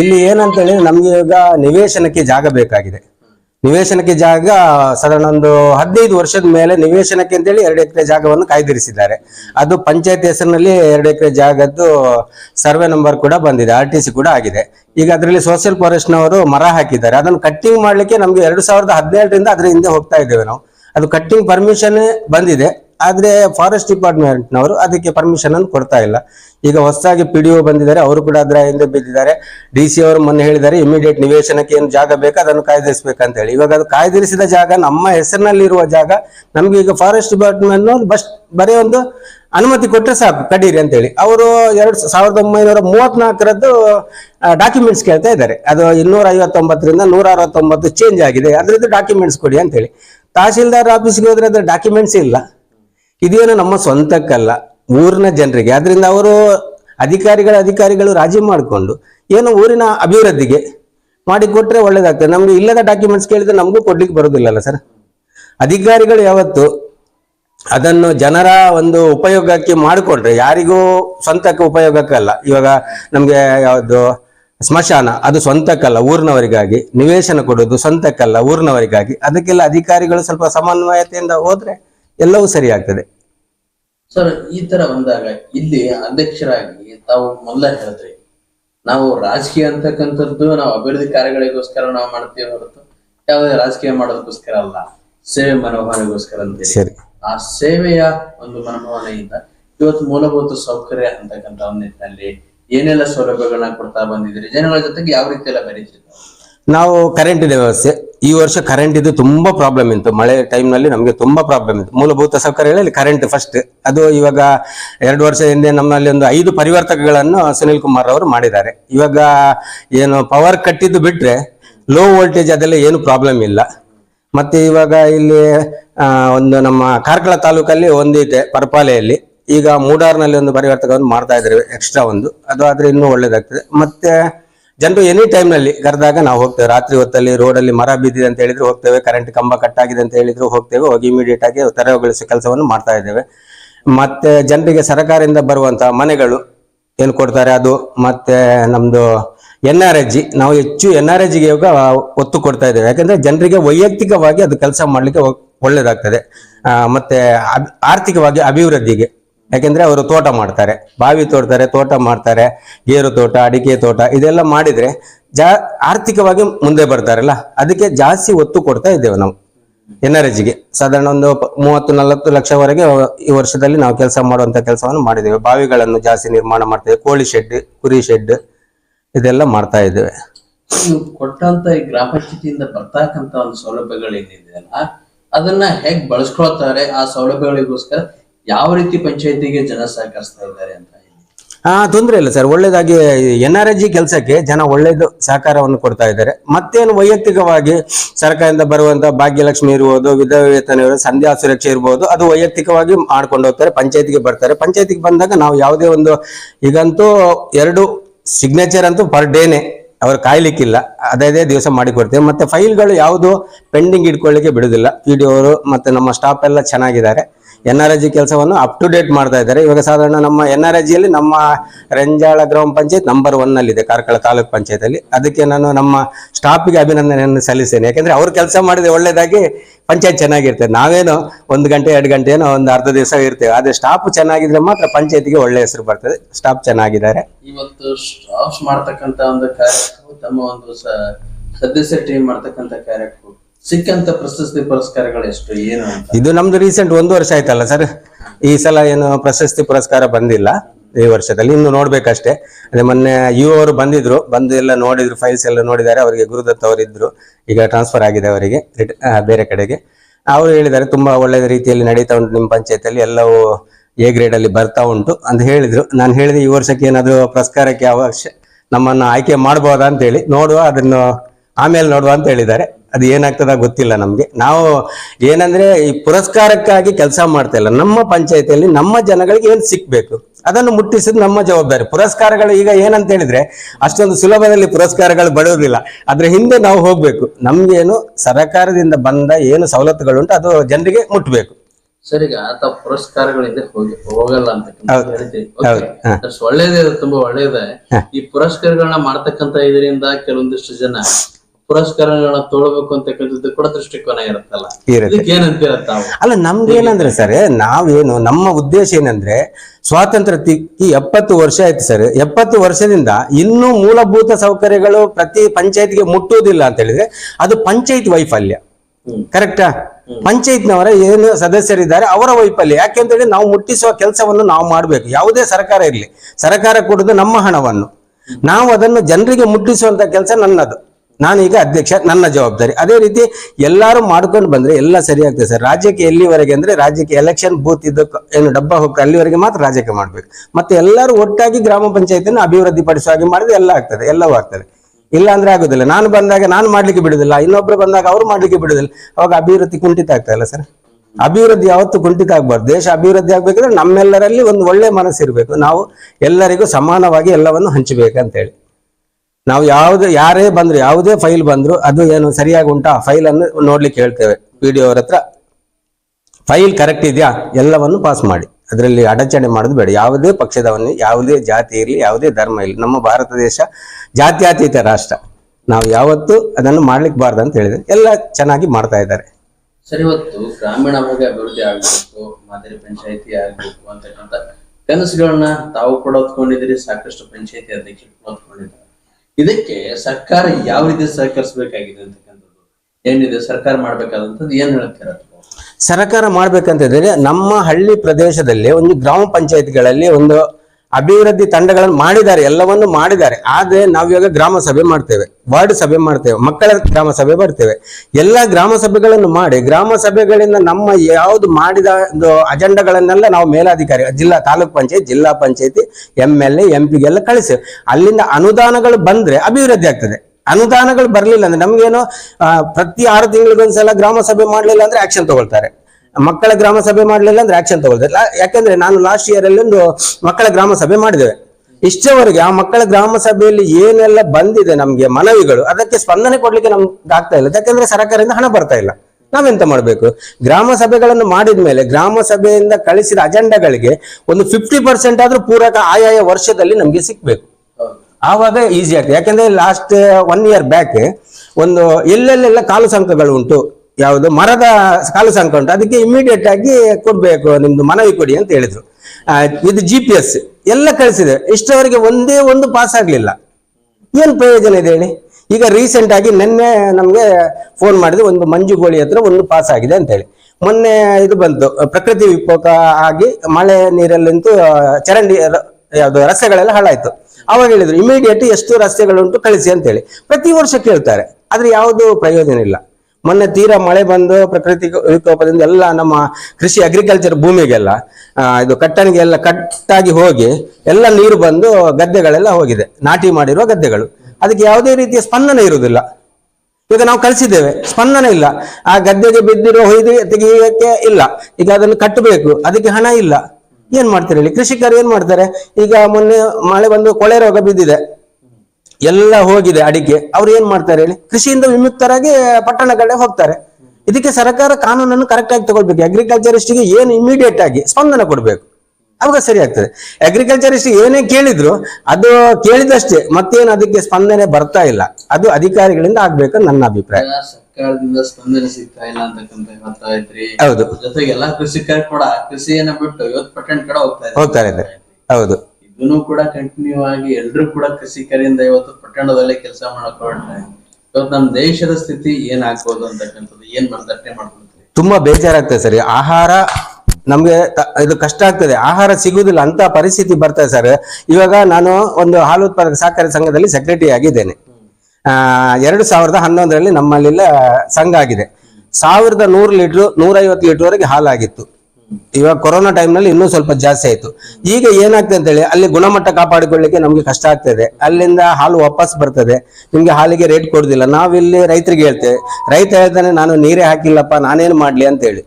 B: ಇಲ್ಲಿ ಏನಂತ ಹೇಳಿದ್ರೆ ನಮ್ಗೆ ಈಗ ನಿವೇಶನಕ್ಕೆ ಜಾಗ ಬೇಕಾಗಿದೆ. ನಿವೇಶನಕ್ಕೆ ಜಾಗ ಸಾಧಾರಣ ಒಂದು ಹದಿನೈದು ವರ್ಷದ ಮೇಲೆ ನಿವೇಶನಕ್ಕೆ ಅಂತೇಳಿ ಎರಡು ಎಕರೆ ಜಾಗವನ್ನು ಕಾಯ್ದಿರಿಸಿದ್ದಾರೆ. ಅದು ಪಂಚಾಯತ್ ಹೆಸರಿನಲ್ಲಿ ಎರಡು ಎಕರೆ ಜಾಗದ್ದು ಸರ್ವೆ ನಂಬರ್ ಕೂಡ ಬಂದಿದೆ, ಆರ್ ಟಿ ಕೂಡ ಆಗಿದೆ. ಈಗ ಅದರಲ್ಲಿ ಸೋಷಿಯಲ್ ಫಾರೆಸ್ಟ್ನವರು ಮರ ಹಾಕಿದ್ದಾರೆ. ಅದನ್ನು ಕಟ್ಟಿಂಗ್ ಮಾಡ್ಲಿಕ್ಕೆ ನಮಗೆ ಎರಡು ಸಾವಿರದ ಹದಿನೇಳರಿಂದ ಅದರ ಹಿಂದೆ ಹೋಗ್ತಾ ಇದ್ದೇವೆ ನಾವು. ಅದು ಕಟ್ಟಿಂಗ್ ಪರ್ಮಿಷನ್ ಬಂದಿದೆ. ಆದ್ರೆ ಫಾರೆಸ್ಟ್ ಡಿಪಾರ್ಟ್ಮೆಂಟ್ನವರು ಅದಕ್ಕೆ ಪರ್ಮಿಷನ್ ಅನ್ನು ಕೊಡ್ತಾ ಇಲ್ಲ. ಈಗ ಹೊಸದಾಗಿ ಪಿ ಡಿ ಒ ಬಂದಿದ್ದಾರೆ, ಅವರು ಕೂಡ ಅದರ ಹಿಂದೆ ಬಿದ್ದಿದ್ದಾರೆ. ಡಿ ಸಿ ಅವರು ಮೊನ್ನೆ ಹೇಳಿದ್ದಾರೆ ಇಮಿಡಿಯೇಟ್ ನಿವೇಶನಕ್ಕೆ ಏನು ಜಾಗ ಬೇಕು, ಅದನ್ನು ಕಾಯ್ದಿರಿಸಬೇಕಂತ ಹೇಳಿ ಇವಾಗ ಅದು ಕಾಯ್ದಿರಿಸಿದ ಜಾಗ, ನಮ್ಮ ಹೆಸರಿನಲ್ಲಿರುವ ಜಾಗ, ನಮಗೆ ಈಗ ಫಾರೆಸ್ಟ್ ಡಿಪಾರ್ಟ್ಮೆಂಟ್ ಬಸ್, ಬರೀ ಒಂದು ಅನುಮತಿ ಕೊಟ್ಟರೆ ಸಾಕು ಕಡೀರಿ ಅಂತೇಳಿ. ಅವರು ಎರಡು ಸಾವಿರದ ಒಂಬೈನೂರ ಮೂವತ್ನಾಲ್ಕರದ್ದು ಡಾಕ್ಯುಮೆಂಟ್ಸ್ ಕೇಳ್ತಾ ಇದ್ದಾರೆ. ಅದು ಇನ್ನೂರ ಐವತ್ತೊಂಬತ್ತರಿಂದ ನೂರ ಅರವತ್ತೊಂಬತ್ತು ಚೇಂಜ್ ಆಗಿದೆ. ಅದರದ್ದು ಡಾಕ್ಯುಮೆಂಟ್ಸ್ ಕೊಡಿ ಅಂತೇಳಿ. ತಹಶೀಲ್ದಾರ್ ಆಫೀಸ್ಗೆ ಹೋದ್ರೆ ಅದ್ರ ಡಾಕ್ಯುಮೆಂಟ್ಸ್ ಇಲ್ಲ. ಇದೇನು ನಮ್ಮ ಸ್ವಂತಕ್ಕಲ್ಲ, ಊರಿನ ಜನರಿಗೆ. ಅದರಿಂದ ಅವರು ಅಧಿಕಾರಿಗಳ ಅಧಿಕಾರಿಗಳು ರಾಜಿ ಮಾಡಿಕೊಂಡು ಏನು ಊರಿನ ಅಭಿವೃದ್ಧಿಗೆ ಮಾಡಿ ಕೊಟ್ಟರೆ ಒಳ್ಳೇದಾಗ್ತದೆ. ನಮ್ಗೆ ಇಲ್ಲದ ಡಾಕ್ಯುಮೆಂಟ್ಸ್ ಕೇಳಿದ್ರೆ ನಮಗೂ ಕೊಡ್ಲಿಕ್ಕೆ ಬರೋದಿಲ್ಲಲ್ಲ ಸರ್ ಅಧಿಕಾರಿಗಳು ಯಾವತ್ತು ಅದನ್ನು ಜನರ ಒಂದು ಉಪಯೋಗಕ್ಕೆ ಮಾಡಿಕೊಂಡ್ರೆ, ಯಾರಿಗೂ ಸ್ವಂತಕ್ಕೆ ಉಪಯೋಗಕ್ಕಲ್ಲ. ಇವಾಗ ನಮಗೆ ಯಾವುದು ಸ್ಮಶಾನ, ಅದು ಸ್ವಂತಕ್ಕಲ್ಲ ಊರಿನವರಿಗಾಗಿ. ನಿವೇಶನ ಕೊಡೋದು ಸ್ವಂತಕ್ಕಲ್ಲ ಊರಿನವರಿಗಾಗಿ. ಅದಕ್ಕೆಲ್ಲ ಅಧಿಕಾರಿಗಳು ಸ್ವಲ್ಪ ಸಮನ್ವಯತೆಯಿಂದ ಹೋದ್ರೆ ಎಲ್ಲವೂ ಸರಿ ಆಗ್ತದೆ.
A: ಸರ್ ಈ ತರ ಬಂದಾಗ ಇಲ್ಲಿ ಅಧ್ಯಕ್ಷರಾಗಿ ತಾವು ಮೊದಲ ಹೇಳಿದ್ರಿ. ನಾವು ರಾಜಕೀಯ ಅಂತಕ್ಕಂಥದ್ದು ನಾವು ಅಭಿವೃದ್ಧಿ ಕಾರ್ಯಗಳಿಗೋಸ್ಕರ ನಾವು ಮಾಡ್ತೀವಿ ಹೊರತು ಯಾವುದೇ ರಾಜಕೀಯ ಮಾಡೋದಕ್ಕೋಸ್ಕರ ಅಲ್ಲ ಸೇವೆ ಮನೋಭಾವನೆಗೋಸ್ಕರ ಅಂತೇಳಿ
B: ಸರಿ.
A: ಆ ಸೇವೆಯ ಒಂದು ಮನೋಭಾವನೆಯಿಂದ ಇವತ್ತು ಮೂಲಭೂತ ಸೌಕರ್ಯ ಅಂತಕ್ಕಂಥ ಒಂದು ನಿಟ್ಟಿನಲ್ಲಿ ಏನೆಲ್ಲ ಸೌಲಭ್ಯಗಳನ್ನ ಕೊಡ್ತಾ ಬಂದಿದ್ದೀರಿ? ಜನಗಳ ಜೊತೆಗೆ ಯಾವ ರೀತಿ ಎಲ್ಲ ಬೆರೀತಿದ್ರು
B: ನಾವು ಕರೆಂಟಿನ ವ್ಯವಸ್ಥೆ. ಈ ವರ್ಷ ಕರೆಂಟ್ ಇದು ತುಂಬಾ ಪ್ರಾಬ್ಲಮ್ ಇತ್ತು. ಮಳೆ ಟೈಮ್ನಲ್ಲಿ ನಲ್ಲಿ ನಮಗೆ ತುಂಬಾ ಪ್ರಾಬ್ಲಮ್ ಇತ್ತು. ಮೂಲಭೂತ ಸೌಕರ್ಯಗಳಲ್ಲಿ ಕರೆಂಟ್ ಫಸ್ಟ್ ಅದು ಇವಾಗ ಎರಡು ವರ್ಷ ಹಿಂದೆ ನಮ್ಮಲ್ಲಿ ಒಂದು ಐದು ಪರಿವರ್ತಕಗಳನ್ನು ಸುನಿಲ್ ಕುಮಾರ್ ಅವರು ಮಾಡಿದ್ದಾರೆ. ಇವಾಗ ಏನು ಪವರ್ ಕಟ್ಟಿದ್ದು ಬಿಟ್ರೆ ಲೋ ವೋಲ್ಟೇಜ್ ಅದೆಲ್ಲ ಏನು ಪ್ರಾಬ್ಲಮ್ ಇಲ್ಲ. ಮತ್ತೆ ಇವಾಗ ಇಲ್ಲಿ ಒಂದು ನಮ್ಮ ಕಾರ್ಕಳ ತಾಲೂಕಲ್ಲಿ ಒಂದಿದೆ ಪರಪಾಲೆಯಲ್ಲಿ ಈಗ ಮೂಡಾರ್ನಲ್ಲಿ ಒಂದು ಪರಿವರ್ತಕವನ್ನು ಮಾಡ್ತಾ ಇದ್ದಾರೆ ಎಕ್ಸ್ಟ್ರಾ ಒಂದು. ಅದು ಆದ್ರೆ ಇನ್ನೂ ಒಳ್ಳೇದಾಗ್ತದೆ. ಮತ್ತೆ ಜನರು ಎನಿ ನಲ್ಲಿ ಕರೆದಾಗ ನಾವು ಹೋಗ್ತೇವೆ. ರಾತ್ರಿ ಹೊತ್ತಲ್ಲಿ ರೋಡಲ್ಲಿ ಮರ ಬಿದ್ದಿದೆ ಅಂತ ಹೇಳಿದ್ರೆ ಹೋಗ್ತೇವೆ. ಕರೆಂಟ್ ಕಂಬ ಕಟ್ಟಾಗಿದೆ ಅಂತ ಹೇಳಿದ್ರು ಹೋಗ್ತೇವೆ. ಹೋಗಿ ಇಮಿಡಿಯೇಟ್ ಆಗಿ ತೆರವುಗೊಳಿಸಿ ಕೆಲಸವನ್ನು ಮಾಡ್ತಾ ಇದ್ದೇವೆ. ಮತ್ತೆ ಜನರಿಗೆ ಸರ್ಕಾರದಿಂದ ಬರುವಂತಹ ಮನೆಗಳು ಏನು ಕೊಡ್ತಾರೆ ಅದು? ಮತ್ತೆ ನಮ್ದು ಎನ್ ಆರ್ ಎಜ್ ನಾವು ಹೆಚ್ಚು ಎನ್ ಆರ್ ಎಜ್ಗೆ ಜಿಗೆ ಒತ್ತು ಕೊಡ್ತಾ ಇದ್ದೇವೆ. ಯಾಕಂದ್ರೆ ಜನರಿಗೆ ವೈಯಕ್ತಿಕವಾಗಿ ಅದು ಕೆಲಸ ಮಾಡ್ಲಿಕ್ಕೆ ಒಳ್ಳೇದಾಗ್ತದೆ. ಮತ್ತೆ ಆರ್ಥಿಕವಾಗಿ ಅಭಿವೃದ್ಧಿಗೆ. ಯಾಕೆಂದ್ರೆ ಅವರು ತೋಟ ಮಾಡ್ತಾರೆ, ಬಾವಿ ತೋಡ್ತಾರೆ, ತೋಟ ಮಾಡ್ತಾರೆ, ಗೇರು ತೋಟ, ಅಡಿಕೆ ತೋಟ ಇದೆಲ್ಲ ಮಾಡಿದ್ರೆ ಜಾ, ಆರ್ಥಿಕವಾಗಿ ಮುಂದೆ ಬರ್ತಾರಲ್ಲ, ಅದಕ್ಕೆ ಜಾಸ್ತಿ ಒತ್ತು ಕೊಡ್ತಾ ಇದ್ದೇವೆ ನಾವು ಎನ್ ಆರ್ ಎಜ್ಗೆ ಸಾಧಾರಣ ಒಂದು ಮೂವತ್ತು ನಲವತ್ತು ಲಕ್ಷವರೆಗೆ ಈ ವರ್ಷದಲ್ಲಿ ನಾವು ಕೆಲಸ ಮಾಡುವಂತ ಕೆಲಸವನ್ನು ಮಾಡಿದ್ದೇವೆ. ಬಾವಿಗಳನ್ನು ಜಾಸ್ತಿ ನಿರ್ಮಾಣ ಮಾಡ್ತೇವೆ, ಕೋಳಿ ಶೆಡ್ ಕುರಿ ಶೆಡ್ ಇದೆಲ್ಲ ಮಾಡ್ತಾ ಇದ್ದೇವೆ.
A: ಕೊಟ್ಟಂತ ಈ ಗ್ರಾಮ ಪಂಚಾಯತಿಯಿಂದ ಬರ್ತಕ್ಕಂತ ಒಂದು ಸೌಲಭ್ಯಗಳು ಏನಿದೆಯಲ್ಲ ಅದನ್ನ ಹೇಗ್ ಬಳಸ್ಕೊಳ್ತಾರೆ, ಆ ಸೌಲಭ್ಯಗಳಿಗೋಸ್ಕರ ಯಾವ ರೀತಿ ಪಂಚಾಯತಿಗೆ ಜನ ಸಹಕರಿಸ್ತಾ ಇದ್ದಾರೆ ಅಂತ
B: ಹಾ ತೊಂದ್ರೆ ಇಲ್ಲ ಸರ್. ಒಳ್ಳೇದಾಗಿ ಎನ್ ಆರ್ ಜಿ ಕೆಲಸಕ್ಕೆ ಜನ ಒಳ್ಳೇದು ಸಹಕಾರವನ್ನು ಕೊಡ್ತಾ ಇದ್ದಾರೆ. ಮತ್ತೇನು ವೈಯಕ್ತಿಕವಾಗಿ ಸರ್ಕಾರದಿಂದ ಬರುವಂತ ಭಾಗ್ಯಲಕ್ಷ್ಮಿ ಇರ್ಬೋದು ವಿಧವಾ ವೇತನ ಇರ್ಬೋದು ಸಂಧ್ಯಾ ಸುರಕ್ಷೆ ಇರ್ಬೋದು, ಅದು ವೈಯಕ್ತಿಕವಾಗಿ ಮಾಡ್ಕೊಂಡು ಹೋಗ್ತಾರೆ, ಪಂಚಾಯತಿಗೆ ಬರ್ತಾರೆ. ಪಂಚಾಯತಿಗೆ ಬಂದಾಗ ನಾವು ಯಾವುದೇ ಒಂದು ಈಗಂತೂ ಎರಡು ಸಿಗ್ನೇಚರ್ ಅಂತೂ ಪರ್ ಡೇನೆ ಅವ್ರು ಕಾಯ್ಲಿಕ್ಕಿಲ್ಲ. ಅದೇ ದಿವಸ ಮಾಡಿಕೊಡ್ತೇವೆ. ಮತ್ತೆ ಫೈಲ್ಗಳು ಯಾವುದು ಪೆಂಡಿಂಗ್ ಇಟ್ಕೊಳ್ಳಿಕ್ಕೆ ಬಿಡುದಿಲ್ಲ. ಪಿ ಡಿ ಅವರು ಮತ್ತೆ ನಮ್ಮ ಸ್ಟಾಫ್ ಎಲ್ಲ ಚೆನ್ನಾಗಿದ್ದಾರೆ. ಎನ್ ಆರ್ ಜಿ ಕೆಲಸವನ್ನು ಅಪ್ ಟು ಡೇಟ್ ಮಾಡ್ತಾ ಇದ್ದಾರೆ. ಇವಾಗ ಸಾಧಾರಣ ನಮ್ಮ ಎನ್ ಆರ್ ನಮ್ಮ ರಂಜಾಳ ಗ್ರಾಮ ಪಂಚಾಯತ್ ನಂಬರ್ ಒನ್ ಅಲ್ಲಿ ಇದೆ ಕಾರ್ಕಳ ತಾಲೂಕ್ ಪಂಚಾಯತ್ ಅದಕ್ಕೆ ನಾನು ನಮ್ಮ ಸ್ಟಾಫ್ಗೆ ಅಭಿನಂದನೆಯನ್ನು ಸಲ್ಲಿಸ್ತೇನೆ. ಯಾಕಂದ್ರೆ ಅವ್ರು ಕೆಲಸ ಮಾಡಿದ್ರೆ ಒಳ್ಳೇದಾಗಿ ಪಂಚಾಯತ್ ಚೆನ್ನಾಗಿರ್ತದೆ. ನಾವೇನು ಒಂದು ಗಂಟೆ, ಎರಡು ಗಂಟೆ ಏನೋ ಒಂದು ಅರ್ಧ ದಿವಸ ಇರ್ತೇವೆ. ಆದ್ರೆ ಸ್ಟಾಫ್ ಚೆನ್ನಾಗಿದ್ರೆ ಮಾತ್ರ ಪಂಚಾಯತ್ಗೆ ಒಳ್ಳೆ ಹೆಸರು ಬರ್ತದೆ. ಸ್ಟಾಫ್ ಚೆನ್ನಾಗಿದ್ದಾರೆ.
A: ಇವತ್ತು ಸ್ಟಾಫ್ ಮಾಡ್ತಕ್ಕಂತ ಒಂದು ಕಾರ್ಯಕ್ರಮ ಒಂದು ಸದಸ್ಯ ಟೀಮ್ ಮಾಡ್ತಕ್ಕಂತ ಕಾರ್ಯಕ್ಕೂ ಸಿಕ್ಕಂತ ಪ್ರಶಸ್ತಿ ಪುರಸ್ಕಾರಗಳು ಎಷ್ಟು? ಏನು
B: ಇದು ನಮ್ದು ರೀಸೆಂಟ್ ಒಂದು ವರ್ಷ ಆಯ್ತಲ್ಲ ಸರ್. ಈ ಸಲ ಏನು ಪ್ರಶಸ್ತಿ ಪುರಸ್ಕಾರ ಬಂದಿಲ್ಲ ಈ ವರ್ಷದಲ್ಲಿ. ಇನ್ನು ನೋಡ್ಬೇಕಷ್ಟೇ. ಅದೇ ಮೊನ್ನೆ ಯು ಅವರು ಬಂದಿದ್ರು. ಬಂದು ಎಲ್ಲ ನೋಡಿದ್ರು ಫೈಲ್ಸ್ ಎಲ್ಲ ನೋಡಿದ್ದಾರೆ. ಅವರಿಗೆ ಗುರುದತ್ ಅವರಿದ್ರು ಈಗ ಟ್ರಾನ್ಸ್ಫರ್ ಆಗಿದೆ ಅವರಿಗೆ. ಬೇರೆ ಕಡೆಗೆ. ಅವರು ಹೇಳಿದ್ದಾರೆ, ತುಂಬಾ ಒಳ್ಳೆ ರೀತಿಯಲ್ಲಿ ನಡೀತಾ ಉಂಟು ನಿಮ್ಮ ಪಂಚಾಯತಿಯಲ್ಲಿ. ಎಲ್ಲವೂ ಎ ಗ್ರೇಡ್ ಅಲ್ಲಿ ಬರ್ತಾ ಉಂಟು ಅಂತ ಹೇಳಿದ್ರು. ನಾನು ಹೇಳಿದೆ, ಈ ವರ್ಷಕ್ಕೆ ಏನಾದ್ರು ಪುರಸ್ಕಾರಕ್ಕೆ ಅವಶ್ಯ ನಮ್ಮನ್ನು ಆಯ್ಕೆ ಮಾಡಬಹುದಾ ಅಂತ ಹೇಳಿ ನೋಡುವ, ಅದನ್ನು ಆಮೇಲೆ ನೋಡುವ ಅಂತ ಹೇಳಿದ್ದಾರೆ. ಅದು ಏನಾಗ್ತದ ಗೊತ್ತಿಲ್ಲ ನಮ್ಗೆ. ನಾವು ಏನಂದ್ರೆ ಈ ಪುರಸ್ಕಾರಕ್ಕಾಗಿ ಕೆಲಸ ಮಾಡ್ತಾ ಇಲ್ಲ. ನಮ್ಮ ಪಂಚಾಯತಿಯಲ್ಲಿ ನಮ್ಮ ಜನಗಳಿಗೆ ಏನು ಸಿಕ್ಬೇಕು? ಅದನ್ನು ಮುಟ್ಟಿಸಿದ್ ನಮ್ಮ ಜವಾಬ್ದಾರಿ. ಪುರಸ್ಕಾರಗಳು ಈಗ ಏನಂತ ಹೇಳಿದ್ರೆ ಅಷ್ಟೊಂದು ಸುಲಭದಲ್ಲಿ ಪುರಸ್ಕಾರಗಳು ಬರೋದಿಲ್ಲ. ಅದ್ರ ಹಿಂದೆ ನಾವು ಹೋಗ್ಬೇಕು. ನಮ್ಗೇನು ಸರಕಾರದಿಂದ ಬಂದ ಏನು ಸವಲತ್ತುಗಳುಂಟು ಅದು ಜನರಿಗೆ ಮುಟ್ಬೇಕು.
A: ಸರಿ ಆತ ಪುರಸ್ಕಾರಗಳಿಂದ ಹೋಗಿ ಹೋಗಲ್ಲ ಅಂತ. ಒಳ್ಳೇದೇ ತುಂಬಾ ಒಳ್ಳೇದೇ. ಈ ಪುರಸ್ಕಾರಗಳನ್ನ ಮಾಡ್ತಕ್ಕಂತ ಇದರಿಂದ ಕೆಲವೊಂದಿಷ್ಟು ಜನ ಪುರಸ್ಕಾರಗಳನ್ನ ತೊಗೊಳ್ಬೇಕು ಅಂತಕ್ಕಂಥದ್ದು ಕೂಡ ದೃಷ್ಟಿಕೋನ ಇರುತ್ತಲ್ಲ. ಏನಂತೀರ
B: ಅಲ್ಲ ನಮ್ಗೇನಂದ್ರೆ ಸರ್ ನಾವೇನು ನಮ್ಮ ಉದ್ದೇಶ ಏನಂದ್ರೆ ಸ್ವಾತಂತ್ರ್ಯ ತಿಕ್ಕಿ ಎಪ್ಪತ್ತು ವರ್ಷ ಆಯ್ತು ಸರ್. ಎಪ್ಪತ್ತು ವರ್ಷದಿಂದ ಇನ್ನೂ ಮೂಲಭೂತ ಸೌಕರ್ಯಗಳು ಪ್ರತಿ ಪಂಚಾಯತ್ಗೆ ಮುಟ್ಟುವುದಿಲ್ಲ ಅಂತ ಹೇಳಿದ್ರೆ ಅದು ಪಂಚಾಯತ್ ವೈಫಲ್ಯ. ಕರೆಕ್ಟಾ ಪಂಚಾಯತ್ನವರ ಏನು ಸದಸ್ಯರಿದ್ದಾರೆ ಅವರ ವೈಫಲ್ಯ. ಯಾಕೆಂತೇಳಿ ನಾವು ಮುಟ್ಟಿಸುವ ಕೆಲಸವನ್ನು ನಾವು ಮಾಡಬೇಕು. ಯಾವುದೇ ಸರ್ಕಾರ ಇರಲಿ. ಸರ್ಕಾರ ಕೊಡುದು ನಮ್ಮ ಹಣವನ್ನು. ನಾವು ಅದನ್ನು ಜನರಿಗೆ ಮುಟ್ಟಿಸುವಂತ ಕೆಲಸ ನನ್ನದು. ನಾನೀಗ ಅಧ್ಯಕ್ಷ, ನನ್ನ ಜವಾಬ್ದಾರಿ. ಅದೇ ರೀತಿ ಎಲ್ಲರೂ ಮಾಡ್ಕೊಂಡು ಬಂದ್ರೆ ಎಲ್ಲ ಸರಿ ಆಗ್ತದೆ ಸರ್. ರಾಜ್ಯಕ್ಕೆ ಎಲ್ಲಿವರೆಗೆ ಅಂದ್ರೆ ರಾಜ್ಯಕ್ಕೆ ಎಲೆಕ್ಷನ್ ಬೂತ್ ಇದ್ದಕ್ಕೆ ಏನು ಡಬ್ಬ ಹೋಗ್ತದೆ ಅಲ್ಲಿವರೆಗೆ ಮಾತ್ರ ರಾಜ್ಯಕ್ಕೆ ಮಾಡ್ಬೇಕು. ಮತ್ತೆ ಎಲ್ಲರೂ ಒಟ್ಟಾಗಿ ಗ್ರಾಮ ಪಂಚಾಯತಿನ ಅಭಿವೃದ್ಧಿ ಪಡಿಸುವ ಹಾಗೆ ಮಾಡಿದ್ರೆ ಎಲ್ಲ ಆಗ್ತದೆ, ಎಲ್ಲವೂ ಆಗ್ತದೆ. ಇಲ್ಲ ಅಂದ್ರೆ ಆಗುದಿಲ್ಲ. ನಾನು ಬಂದಾಗ ನಾನು ಮಾಡ್ಲಿಕ್ಕೆ ಬಿಡುದಿಲ್ಲ, ಇನ್ನೊಬ್ರು ಬಂದಾಗ ಅವ್ರು ಮಾಡ್ಲಿಕ್ಕೆ ಬಿಡುದಿಲ್ಲ. ಅವಾಗ ಅಭಿವೃದ್ಧಿ ಕುಂಠಿತ ಆಗ್ತಾ ಸರ್. ಅಭಿವೃದ್ಧಿ ಯಾವತ್ತು ಕುಂಠಿತ ಆಗ್ಬಾರ್ದು. ದೇಶ ಅಭಿವೃದ್ಧಿ ಆಗ್ಬೇಕಂದ್ರೆ ನಮ್ಮೆಲ್ಲರಲ್ಲಿ ಒಂದು ಒಳ್ಳೆ ಮನಸ್ಸಿರಬೇಕು. ನಾವು ಎಲ್ಲರಿಗೂ ಸಮಾನವಾಗಿ ಎಲ್ಲವನ್ನು ಹಂಚಬೇಕಂತ ಹೇಳಿ ನಾವು ಯಾವ್ದು, ಯಾರೇ ಬಂದ್ರು, ಯಾವುದೇ ಫೈಲ್ ಬಂದ್ರು ಅದು ಏನು ಸರಿಯಾಗಿ ಉಂಟಾ? ಫೈಲ್ ಅನ್ನು ನೋಡ್ಲಿಕ್ಕೆ ಹೇಳ್ತೇವೆ. ಡಿ ಅವ್ರ ಹತ್ರ. ಫೈಲ್ ಕರೆಕ್ಟ್ ಇದೆಯಾ? ಎಲ್ಲವನ್ನು ಪಾಸ್ ಮಾಡಿ. ಅದರಲ್ಲಿ ಅಡಚಣೆ ಮಾಡೋದು ಬೇಡ. ಯಾವುದೇ ಪಕ್ಷದವನ್ನೇ, ಯಾವುದೇ ಜಾತಿ ಇರಲಿ, ಯಾವುದೇ ಧರ್ಮ ಇರಲಿ, ನಮ್ಮ ಭಾರತ ದೇಶ ಜಾತ್ಯಾತೀತ ರಾಷ್ಟ್ರ. ನಾವು ಯಾವತ್ತೂ ಅದನ್ನು ಮಾಡ್ಲಿಕ್ಕೆ ಬಾರ್ದು ಅಂತ ಹೇಳಿದ್ರೆ ಎಲ್ಲ ಚೆನ್ನಾಗಿ ಮಾಡ್ತಾ ಇದ್ದಾರೆ.
A: ಸರ್, ಇವತ್ತು ಗ್ರಾಮೀಣ ಭಾಗ ಅಭಿವೃದ್ಧಿ ಆಗಬೇಕು, ಮಾದರಿ ಪಂಚಾಯತಿ ಆಗಬೇಕು ಅಂತಕ್ಕಂಥ ಕನಸುಗಳನ್ನ ತಾವು ಕೂಡ ಹೊತ್ಕೊಂಡಿದ್ದೀರಿ, ಸಾಕಷ್ಟು ಪಂಚಾಯತಿ ಅಧ್ಯಕ್ಷರು ಹೊತ್ಕೊಂಡಿದ್ದಾರೆ. ಇದಕ್ಕೆ ಸರ್ಕಾರ ಯಾವ ರೀತಿ ಸಹಕರಿಸಬೇಕಾಗಿದೆ ಅಂತಕ್ಕಂಥದ್ದು ಏನಿದೆ ಸರ್ಕಾರ ಮಾಡ್ಬೇಕಾದಂಥದ್ದು ಏನ್ ಹೇಳ್ತೀರ?
B: ಸರ್ಕಾರ ಮಾಡ್ಬೇಕಂತಿದ್ರೆ ನಮ್ಮ ಹಳ್ಳಿ ಪ್ರದೇಶದಲ್ಲಿ ಒಂದು ಗ್ರಾಮ ಪಂಚಾಯತ್ಗಳಲ್ಲಿ ಒಂದು ಅಭಿವೃದ್ಧಿ ತಂಡಗಳನ್ನು ಮಾಡಿದ್ದಾರೆ, ಎಲ್ಲವನ್ನು ಮಾಡಿದ್ದಾರೆ. ಆದ್ರೆ ನಾವಿವಾಗ ಗ್ರಾಮ ಸಭೆ ಮಾಡ್ತೇವೆ, ವಾರ್ಡ್ ಸಭೆ ಮಾಡ್ತೇವೆ, ಮಕ್ಕಳ ಗ್ರಾಮ ಸಭೆ ಬರ್ತೇವೆ ಎಲ್ಲ ಗ್ರಾಮ ಸಭೆಗಳನ್ನು ಮಾಡಿ, ಗ್ರಾಮ ಸಭೆಗಳಿಂದ ನಮ್ಮ ಯಾವುದು ಮಾಡಿದ ಒಂದು ಅಜೆಂಡಾಗಳನ್ನೆಲ್ಲ ನಾವು ಮೇಲಾಧಿಕಾರಿ, ಜಿಲ್ಲಾ ತಾಲೂಕ್ ಪಂಚಾಯತ್, ಜಿಲ್ಲಾ ಪಂಚಾಯತಿ ಎಂ ಎಲ್ ಎ ಎಂ ಪಿಗೆಲ್ಲ ಕಳಿಸಿ. ಅಲ್ಲಿಂದ ಅನುದಾನಗಳು ಬಂದ್ರೆ ಅಭಿವೃದ್ಧಿ ಆಗ್ತದೆ. ಅನುದಾನಗಳು ಬರಲಿಲ್ಲ ಅಂದ್ರೆ ನಮ್ಗೇನು ಪ್ರತಿ ಆರು ತಿಂಗಳಿಗೊಂದ್ಸಲ ಗ್ರಾಮ ಸಭೆ ಮಾಡಲಿಲ್ಲ ಅಂದ್ರೆ ಆಕ್ಷನ್ ತಗೊಳ್ತಾರೆ. ಮಕ್ಕಳ ಗ್ರಾಮ ಸಭೆ ಮಾಡಲಿಲ್ಲ ಅಂದ್ರೆ ಆಕ್ಷನ್ ತಗೊಳ್ತಾರೆ ಲಾ- ಯಾಕಂದ್ರೆ ನಾನು ಲಾಸ್ಟ್ ಇಯರ್ ಅಲ್ಲಿ ಒಂದು ಮಕ್ಕಳ ಗ್ರಾಮ ಸಭೆ ಮಾಡಿದ್ದೇವೆ. ಇಷ್ಟವರೆಗೆ ಆ ಮಕ್ಕಳ ಗ್ರಾಮ ಸಭೆಯಲ್ಲಿ ಏನೆಲ್ಲ ಬಂದಿದೆ ನಮ್ಗೆ ಮನವಿಗಳು, ಅದಕ್ಕೆ ಸ್ಪಂದನೆ ಕೊಡ್ಲಿಕ್ಕೆ ನಮ್ಗೆ ಆಗ್ತಾ ಇಲ್ಲ. ಯಾಕಂದ್ರೆ ಸರ್ಕಾರದಿಂದ ಹಣ ಬರ್ತಾ ಇಲ್ಲ. ನಾವೆಂತ ಮಾಡಬೇಕು? ಗ್ರಾಮ ಸಭೆಗಳನ್ನು ಮಾಡಿದ ಮೇಲೆ, ಗ್ರಾಮ ಸಭೆಯಿಂದ ಕಳಿಸಿದ ಅಜೆಂಡಾಗಳಿಗೆ ಒಂದು ಫಿಫ್ಟಿ ಪರ್ಸೆಂಟ್ ಆದ್ರೂ ಪೂರಕ ಆಯಾಯ ವರ್ಷದಲ್ಲಿ ನಮ್ಗೆ ಸಿಕ್ಬೇಕು ಆವಾಗ ಈಸಿ ಆಗ್ತದೆ. ಯಾಕಂದ್ರೆ ಲಾಸ್ಟ್ ಒನ್ ಇಯರ್ ಬ್ಯಾಕ್ ಒಂದು ಎಲ್ಲೆಲ್ಲೆಲ್ಲ ಕಾಲು ಸಂಕಗಳು ಉಂಟು. ಯಾವುದು? ಮರದ ಕಾಲು ಸಂಕ ಉಂಟು. ಅದಕ್ಕೆ ಇಮಿಡಿಯೇಟ್ ಆಗಿ ಕೊಡ್ಬೇಕು ನಿಮ್ದು ಮನವಿ ಕೊಡಿ ಅಂತ ಹೇಳಿದ್ರು. ಇದು ಜಿ ಪಿ ಎಸ್ ಎಲ್ಲ ಕಳಿಸಿದೆ. ಇಷ್ಟವರೆಗೆ ಒಂದೇ ಒಂದು ಪಾಸ್ ಆಗ್ಲಿಲ್ಲ. ಏನು ಪ್ರಯೋಜನ ಇದೆ ಹೇಳಿ? ಈಗ ರೀಸೆಂಟ್ ಆಗಿ ನಿನ್ನೆ ನಮ್ಗೆ ಫೋನ್ ಮಾಡಿದ್ರೆ ಒಂದು ಮಂಜು ಗೋಳಿ ಹತ್ರ ಒಂದು ಪಾಸ್ ಆಗಿದೆ ಅಂತ ಹೇಳಿ. ಮೊನ್ನೆ ಇದು ಬಂತು. ಪ್ರಕೃತಿ ವಿಕೋಪ ಆಗಿ ಮಳೆ ನೀರಲ್ಲಂತೂ ಆ, ಚರಂಡಿ ಯಾವುದು ರಸ್ತೆಗಳೆಲ್ಲ ಹಾಳಾಯ್ತು. ಅವಾಗ ಹೇಳಿದ್ರು ಇಮಿಡಿಯೇಟ್ ಎಷ್ಟು ರಸ್ತೆಗಳುಂಟು ಕಳಿಸಿ ಅಂತ ಹೇಳಿ. ಪ್ರತಿ ವರ್ಷ ಕೇಳ್ತಾರೆ. ಆದ್ರೆ ಯಾವುದು ಪ್ರಯೋಜನ ಇಲ್ಲ. ಮೊನ್ನೆ ತೀರಾ ಮಳೆ ಬಂದು ಪ್ರಕೃತಿ ವಿಕೋಪದಿಂದ ಎಲ್ಲ ನಮ್ಮ ಕೃಷಿ ಅಗ್ರಿಕಲ್ಚರ್ ಭೂಮಿಗೆಲ್ಲ ಇದು ಕಟ್ಟಣಿಗೆ ಎಲ್ಲ ಕಟ್ಟಾಗಿ ಹೋಗಿ ಎಲ್ಲ ನೀರು ಬಂದು ಗದ್ದೆಗಳೆಲ್ಲ ಹೋಗಿದೆ. ನಾಟಿ ಮಾಡಿರುವ ಗದ್ದೆಗಳು. ಅದಕ್ಕೆ ಯಾವುದೇ ರೀತಿಯ ಸ್ಪಂದನೆ ಇರುವುದಿಲ್ಲ. ಈಗ ನಾವು ಕಳಿಸಿದ್ದೇವೆ. ಸ್ಪಂದನೆ ಇಲ್ಲ. ಆ ಗದ್ದೆಗೆ ಬಿದ್ದಿರೋ ಹೊಯ್ದು ತೆಗೆಯಕ್ಕೆ ಇಲ್ಲ. ಈಗ ಅದನ್ನು ಕಟ್ಟಬೇಕು. ಅದಕ್ಕೆ ಹಣ ಇಲ್ಲ. ಏನ್ ಮಾಡ್ತಾರೆ ಹೇಳಿ? ಕೃಷಿಕರು ಏನ್ ಮಾಡ್ತಾರೆ? ಈಗ ಮೊನ್ನೆ ಮಳೆ ಬಂದು ಕೊಳೆ ರೋಗ ಬಿದ್ದಿದೆ. ಎಲ್ಲ ಹೋಗಿದೆ ಅಡಿಕೆ. ಅವ್ರು ಏನ್ ಮಾಡ್ತಾರೆ ಹೇಳಿ? ಕೃಷಿಯಿಂದ ವಿಮುಕ್ತರಾಗಿ ಪಟ್ಟಣಗಳೇ ಹೋಗ್ತಾರೆ. ಇದಕ್ಕೆ ಸರ್ಕಾರ ಕಾನೂನನ್ನು ಕರೆಕ್ಟ್ ಆಗಿ ತಗೊಳ್ಬೇಕು. ಅಗ್ರಿಕಲ್ಚರಿಸ್ಟ್ಗೆ ಏನು ಇಮಿಡಿಯೇಟ್ ಆಗಿ ಸ್ಪಂದನ ಕೊಡ್ಬೇಕು. ಅವಾಗ ಸರಿ ಆಗ್ತದೆ. ಅಗ್ರಿಕಲ್ಚರಿಸ್ಟ್ ಏನೇ ಕೇಳಿದ್ರು ಅದು ಕೇಳಿದಷ್ಟೇ. ಮತ್ತೇನು ಅದಕ್ಕೆ ಸ್ಪಂದನೆ ಬರ್ತಾ ಇಲ್ಲ. ಅದು ಅಧಿಕಾರಿಗಳಿಂದ ಆಗ್ಬೇಕು ನನ್ನ ಅಭಿಪ್ರಾಯ.
A: ಸರ್ಕಾರದಿಂದ ಸ್ಪಂದನೆ ಸಿಗ್ತಾ ಇಲ್ಲ ಅಂತಕ್ಕಂತ ಹೇಳ್ತಾ ಇದ್ರಿ
B: ಹೌದು.
A: ಜೊತೆಗೆ ಎಲ್ಲಾ ಕೃಷಿಕರು ಕೂಡ ಕೃಷಿಯನ್ನ ಬಿಟ್ಟು ಇವತ್ತು ಪಟ್ಟಣ ಕಡೆ ಹೋಗ್ತಾ ಇದೆ
B: ಹೋಗ್ತಾ ಇದ್ದಾರೆ. ಹೌದು.
A: ಇದನ್ನು ಕೂಡ ಕಂಟಿನ್ಯೂ ಆಗಿ ಎಲ್ರು ಕೂಡ ಕೃಷಿಕರಿಂದ ಇವತ್ತು ಪಟ್ಟಣದಲ್ಲೇ ಕೆಲಸ ಮಾಡಕ್ ಇವತ್ತು ನಮ್ಮ ದೇಶದ ಸ್ಥಿತಿ ಏನಾಗ್ಬೋದು ಅಂತಕ್ಕಂಥದ್ದು ಏನ್ ಮನದಟ್ಟೆ ಮಾಡ್ಕೊಳ್ತೀವಿ
B: ತುಂಬಾ ಬೇಜಾರಾಗ್ತದೆ ಸರ್. ಆಹಾರ ನಮ್ಗೆ ಇದು ಕಷ್ಟ ಆಗ್ತದೆ. ಆಹಾರ ಸಿಗುವುದಿಲ್ಲ ಅಂತ ಪರಿಸ್ಥಿತಿ ಬರ್ತದೆ ಸರ್. ಇವಾಗ ನಾನು ಒಂದು ಹಾಲು ಉತ್ಪಾದಕ ಸಹಕಾರಿ ಸಂಘದಲ್ಲಿ ಸೆಕ್ರೆಟರಿ ಆಗಿದ್ದೇನೆ. ಆ, ಎರಡು ಸಾವಿರದ ಹನ್ನೊಂದರಲ್ಲಿ ನಮ್ಮಲ್ಲೆಲ್ಲ ಸಂಘ ಆಗಿದೆ. ಸಾವಿರದ ನೂರು ಲೀಟ್ರು ನೂರೈವತ್ತು ಲೀಟ್ರ್ವರೆಗೆ ಹಾಲಾಗಿತ್ತು. ಇವಾಗ ಕೊರೋನಾ ಟೈಮ್ನಲ್ಲಿ ಇನ್ನೂ ಸ್ವಲ್ಪ ಜಾಸ್ತಿ ಆಯ್ತು. ಈಗ ಏನಾಗ್ತದೆ ಅಂತ ಹೇಳಿ ಅಲ್ಲಿ ಗುಣಮಟ್ಟ ಕಾಪಾಡಿಕೊಳ್ಳಿಕ್ಕೆ ನಮ್ಗೆ ಕಷ್ಟ ಆಗ್ತದೆ. ಅಲ್ಲಿಂದ ಹಾಲು ವಾಪಸ್ ಬರ್ತದೆ. ನಿಮಗೆ ಹಾಲಿಗೆ ರೇಟ್ ಕೊಡೋದಿಲ್ಲ. ನಾವಿಲ್ಲಿ ರೈತರಿಗೆ ಹೇಳ್ತೇವೆ, ರೈತ ಹೇಳ್ತಾನೆ, ನಾನು ನೀರೇ ಹಾಕಿಲ್ಲಪ್ಪ, ನಾನೇನು ಮಾಡಲಿ? ಅಂತ ಹೇಳಿ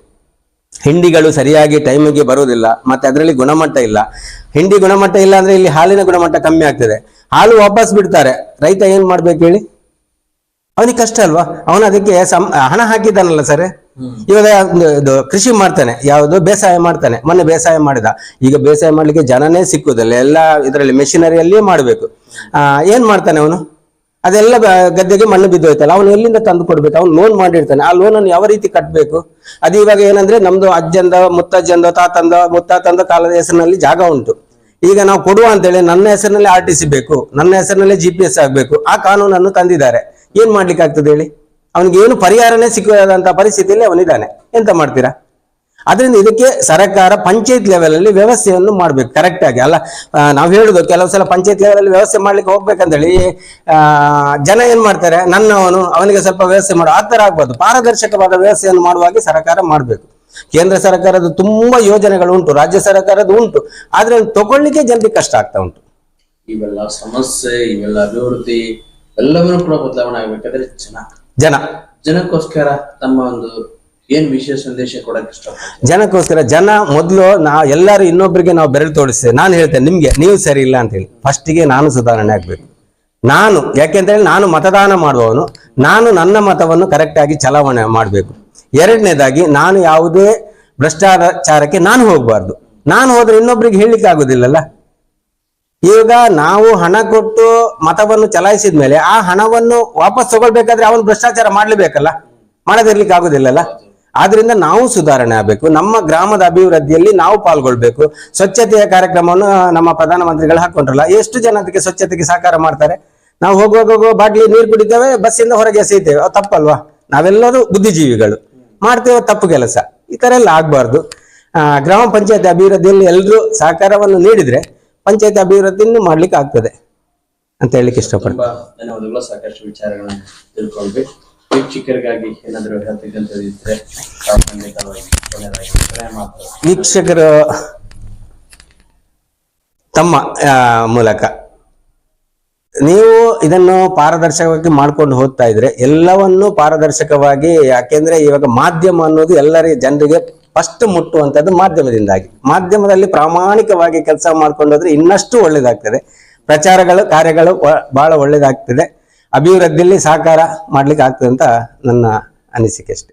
B: ಹಿಂಡಿಗಳು ಸರಿಯಾಗಿ ಟೈಮಿಗೆ ಬರುವುದಿಲ್ಲ ಮತ್ತೆ ಅದರಲ್ಲಿ ಗುಣಮಟ್ಟ ಇಲ್ಲ. ಹಿಂಡಿ ಗುಣಮಟ್ಟ ಇಲ್ಲ ಅಂದ್ರೆ ಇಲ್ಲಿ ಹಾಲಿನ ಗುಣಮಟ್ಟ ಕಮ್ಮಿ ಆಗ್ತದೆ. ಹಾಲು ವಾಪಸ್ ಬಿಡ್ತಾರೆ. ರೈತ ಏನು ಮಾಡ್ಬೇಕು ಹೇಳಿ? ಅವನಿಗೆ ಕಷ್ಟ ಅಲ್ವಾ? ಅವನು ಅದಕ್ಕೆ ಸಂ- ಹಣ ಹಾಕಿದ್ದಾನಲ್ಲ ಸರ್. ಇವಾಗ ಇದು ಕೃಷಿ ಮಾಡ್ತಾನೆ, ಯಾವುದು ಬೇಸಾಯ ಮಾಡ್ತಾನೆ, ಮೊನ್ನೆ ಬೇಸಾಯ ಮಾಡಿದ. ಈಗ ಬೇಸಾಯ ಮಾಡ್ಲಿಕ್ಕೆ ಜನನೇ ಸಿಕ್ಕುದಿಲ್ಲ, ಎಲ್ಲ ಇದರಲ್ಲಿ ಮೆಷಿನರಿಯಲ್ಲಿ ಮಾಡಬೇಕು. ಆ, ಏನ್ ಮಾಡ್ತಾನೆ ಅವನು? ಅದೆಲ್ಲ ಗದ್ದೆಗೆ ಮಣ್ಣು ಬಿದ್ದೋಯ್ತಲ್ಲ, ಅವನು ಎಲ್ಲಿಂದ ತಂದು ಕೊಡ್ಬೇಕು? ಅವ್ನು ಲೋನ್ ಮಾಡಿರ್ತಾನೆ, ಆ ಲೋನ್ ಅನ್ನು ಯಾವ ರೀತಿ ಕಟ್ಟಬೇಕು ಅದು ಇವಾಗ ಏನಂದ್ರೆ, ನಮ್ದು ಅಜ್ಜಂದ, ಮುತ್ತಜ್ಜಂದ, ತಾತಂದ, ಮುತ್ತಾತಂದ ಕಾಲದ ಹೆಸರಿನಲ್ಲಿ ಜಾಗ ಉಂಟು. ಈಗ ನಾವು ಕೊಡುವ ಅಂತೇಳಿ ನನ್ನ ಹೆಸರಿನಲ್ಲಿ ಆರ್ ಟಿ ಸಿ ಬೇಕು, ನನ್ನ ಹೆಸರಿನಲ್ಲಿ ಜಿ ಪಿ ಆಗ್ಬೇಕು, ಆ ಕಾನೂನನ್ನು ತಂದಿದ್ದಾರೆ. ಏನ್ ಮಾಡ್ಲಿಕ್ಕೆ ಆಗ್ತದೆ ಹೇಳಿ? ಅವನಿಗೆ ಏನು ಪರಿಹಾರನೇ ಸಿಕ್ಕದಂತ ಪರಿಸ್ಥಿತಿಯಲ್ಲಿ ಅವನಿದ್ದಾನೆ. ಎಂತ ಮಾಡ್ತೀರಾ? ಅದರಿಂದ ಇದಕ್ಕೆ ಸರ್ಕಾರ ಪಂಚಾಯತ್ ಲೆವೆಲ್ ಅಲ್ಲಿ ವ್ಯವಸ್ಥೆಯನ್ನು ಮಾಡ್ಬೇಕು ಕರೆಕ್ಟ್ ಆಗಿ. ಅಲ್ಲ ನಾವು ಹೇಳುದು ಕೆಲವು ಸಲ ಪಂಚಾಯತ್ ಲೆವೆಲ್ ಅಲ್ಲಿ ವ್ಯವಸ್ಥೆ ಮಾಡ್ಲಿಕ್ಕೆ ಹೋಗ್ಬೇಕಂತೇಳಿ ಜನ ಏನ್ ಮಾಡ್ತಾರೆ? ನನ್ನವನು, ಅವನಿಗೆ ಸ್ವಲ್ಪ ವ್ಯವಸ್ಥೆ ಮಾಡು. ಆ ತರ ಆಗ್ಬಾರ್ದು. ಪಾರದರ್ಶಕವಾದ ವ್ಯವಸ್ಥೆಯನ್ನು ಮಾಡುವಾಗಿ ಸರ್ಕಾರ ಮಾಡ್ಬೇಕು. ಕೇಂದ್ರ ಸರ್ಕಾರದ ತುಂಬಾ ಯೋಜನೆಗಳು ಉಂಟು, ರಾಜ್ಯ ಸರ್ಕಾರದ ಉಂಟು. ಆದ್ರೆ ತಗೊಳ್ಳಿಕ್ಕೆ ಜನರಿಗೆ ಕಷ್ಟ ಆಗ್ತಾ ಉಂಟು.
A: ಇವೆಲ್ಲ ಸಮಸ್ಯೆ, ಇವೆಲ್ಲ ಅಭಿವೃದ್ಧಿ, ಎಲ್ಲವನ್ನೂ ಕೂಡ ಬದಲಾವಣೆ ಆಗ್ಬೇಕಾದ್ರೆ ಜನ
B: ಜನ.
A: ಜನಕ್ಕೋಸ್ಕರ ತಮ್ಮ ಒಂದು ಏನ್ ವಿಶೇಷ ಸಂದೇಶ ಕೊಡಕ್ಕೆ ಇಷ್ಟ
B: ಜನಕ್ಕೋಸ್ಕರ ಜನ ಮೊದಲು ನಾ ಎಲ್ಲರೂ ಇನ್ನೊಬ್ಬರಿಗೆ ನಾವು ಬೆರಳು ತೋರಿಸ್ತೇವೆ. ನಾನು ಹೇಳ್ತೇನೆ ನಿಮ್ಗೆ ನೀವು ಸರಿ ಇಲ್ಲ ಅಂತ ಹೇಳಿ. ಫಸ್ಟಿಗೆ ನಾನು ಸುಧಾರಣೆ ಆಗ್ಬೇಕು. ನಾನು ಯಾಕೆಂತೇಳಿ ನಾನು ಮತದಾನ ಮಾಡುವವನು ನಾನು ನನ್ನ ಮತವನ್ನು ಕರೆಕ್ಟ್ ಆಗಿ ಚಲಾವಣೆ ಮಾಡಬೇಕು. ಎರಡನೇದಾಗಿ ನಾನು ಯಾವುದೇ ಭ್ರಷ್ಟಾಚಾರಕ್ಕೆ ನಾನು ಹೋಗಬಾರ್ದು. ನಾನು ಹೋದ್ರೆ ಇನ್ನೊಬ್ರಿಗೆ ಹೇಳಲಿಕ್ಕೆ ಆಗುದಿಲ್ಲಲ್ಲ? ಈಗ ನಾವು ಹಣ ಕೊಟ್ಟು ಮತವನ್ನು ಚಲಾಯಿಸಿದ ಮೇಲೆ ಆ ಹಣವನ್ನು ವಾಪಸ್ ತಗೊಳ್ಬೇಕಾದ್ರೆ ಅವನು ಭ್ರಷ್ಟಾಚಾರ ಮಾಡ್ಲೇಬೇಕಲ್ಲ? ಮಾಡದಿರ್ಲಿಕ್ಕೆ ಆಗುದಿಲ್ಲಲ್ಲ? ಆದ್ರಿಂದ ನಾವು ಸುಧಾರಣೆ ಆಗಬೇಕು. ನಮ್ಮ ಗ್ರಾಮದ ಅಭಿವೃದ್ಧಿಯಲ್ಲಿ ನಾವು ಪಾಲ್ಗೊಳ್ಬೇಕು. ಸ್ವಚ್ಛತೆಯ ಕಾರ್ಯಕ್ರಮವನ್ನು ನಮ್ಮ ಪ್ರಧಾನಮಂತ್ರಿಗಳು ಹಾಕೊಂಡ್ರಲ್ಲ? ಎಷ್ಟು ಜನ ಅದಕ್ಕೆ ಸ್ವಚ್ಛತೆಗೆ ಸಹಕಾರ ಮಾಡ್ತಾರೆ? ನಾವು ಹೋಗುವಾಗ ಹೋಗುವ ಬಾಟ್ಲಿ ನೀರು ಕುಡಿತೇವೆ, ಬಸ್ಸಿಂದ ಹೊರಗೆ ಎಸೆಯುತ್ತೇವೆ. ತಪ್ಪಲ್ವಾ? ನಾವೆಲ್ಲರೂ ಬುದ್ಧಿಜೀವಿಗಳು. ಮಾಡ್ತೇವೆ ತಪ್ಪು ಕೆಲಸ. ಈ ತರ ಎಲ್ಲ ಆಗ್ಬಾರ್ದು. ಗ್ರಾಮ ಪಂಚಾಯತ್ ಅಭಿವೃದ್ಧಿಯಲ್ಲಿ ಎಲ್ಲರೂ ಸಹಕಾರವನ್ನು ನೀಡಿದ್ರೆ ಪಂಚಾಯತ್ ಅಭಿವೃದ್ಧಿಯನ್ನು ಮಾಡ್ಲಿಕ್ಕೆ ಆಗ್ತದೆ ಅಂತ ಹೇಳಲಿಕ್ಕೆ ಇಷ್ಟಪಡ್ತೀನಿ.
A: ಧನ್ಯವಾದಗಳು. ಸಾಕಷ್ಟು ವಿಚಾರಗಳನ್ನ ತಿಳ್ಕೊಂಡ್ವಿ. ವೀಕ್ಷಕರಿಗಾಗಿ ಏನಾದ್ರು
B: ವೀಕ್ಷಕರು ತಮ್ಮ ಮೂಲಕ. ನೀವು ಇದನ್ನು ಪಾರದರ್ಶಕವಾಗಿ ಮಾಡ್ಕೊಂಡು ಹೋಗ್ತಾ ಇದ್ರೆ ಎಲ್ಲವನ್ನು ಪಾರದರ್ಶಕವಾಗಿ ಯಾಕೆಂದ್ರೆ ಇವಾಗ ಮಾಧ್ಯಮ ಅನ್ನೋದು ಎಲ್ಲರಿಗೆ ಜನರಿಗೆ ಫಸ್ಟ್ ಮುಟ್ಟುವಂಥದ್ದು ಮಾಧ್ಯಮದಿಂದಾಗಿ. ಮಾಧ್ಯಮದಲ್ಲಿ ಪ್ರಾಮಾಣಿಕವಾಗಿ ಕೆಲಸ ಮಾಡ್ಕೊಂಡು ಹೋದ್ರೆ ಇನ್ನಷ್ಟು ಒಳ್ಳೇದಾಗ್ತದೆ. ಪ್ರಚಾರಗಳು, ಕಾರ್ಯಗಳು ಬಹಳ ಒಳ್ಳೇದಾಗ್ತದೆ. ಅಭಿವೃದ್ಧಿಯಲ್ಲಿ ಸಹಕಾರ ಮಾಡ್ಲಿಕ್ಕೆ ಆಗ್ತದೆ ಅಂತ ನನ್ನ ಅನಿಸಿಕೆ ಅಷ್ಟೇ.